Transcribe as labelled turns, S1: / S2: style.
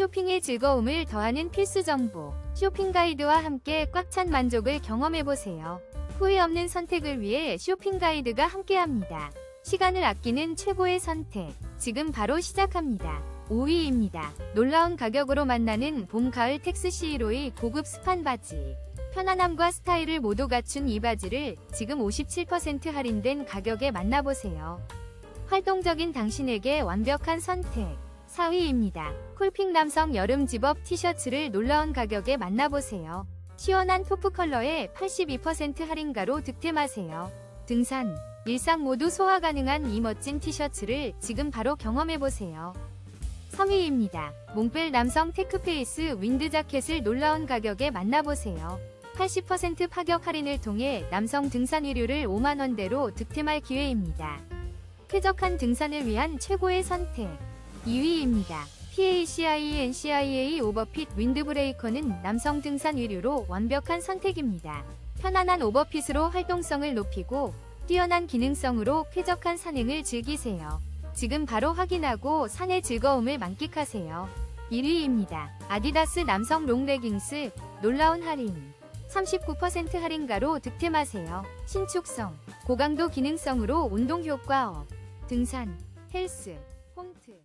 S1: 쇼핑의 즐거움을 더하는 필수 정보. 쇼핑 가이드와 함께 꽉 찬 만족을 경험해보세요. 후회 없는 선택을 위해 쇼핑 가이드가 함께합니다. 시간을 아끼는 최고의 선택. 지금 바로 시작합니다. 5위입니다. 놀라운 가격으로 만나는 봄, 가을 텍스시이로의 고급 스판 바지. 편안함과 스타일을 모두 갖춘 이 바지를 지금 57% 할인된 가격에 만나보세요. 활동적인 당신에게 완벽한 선택. 4위입니다. 쿨핑 남성 여름 집업 티셔츠를 놀라운 가격에 만나보세요. 시원한 토프 컬러에 82% 할인가로 득템하세요. 등산, 일상 모두 소화 가능한 이 멋진 티셔츠를 지금 바로 경험해보세요. 3위입니다. 몽펠 남성 테크페이스 윈드 자켓을 놀라운 가격에 만나보세요. 80% 파격 할인을 통해 남성 등산 의류를 5만원대로 득템할 기회입니다. 쾌적한 등산을 위한 최고의 선택. 2위입니다. PACIE NCIA 오버핏 윈드브레이커는 남성 등산 의류로 완벽한 선택입니다. 편안한 오버핏으로 활동성을 높이고 뛰어난 기능성으로 쾌적한 산행을 즐기세요. 지금 바로 확인하고 산의 즐거움을 만끽하세요. 1위입니다. 아디다스 남성 롱레깅스 놀라운 할인. 39% 할인가로 득템하세요. 신축성, 고강도 기능성으로 운동 효과 업, 등산, 헬스, 홈트.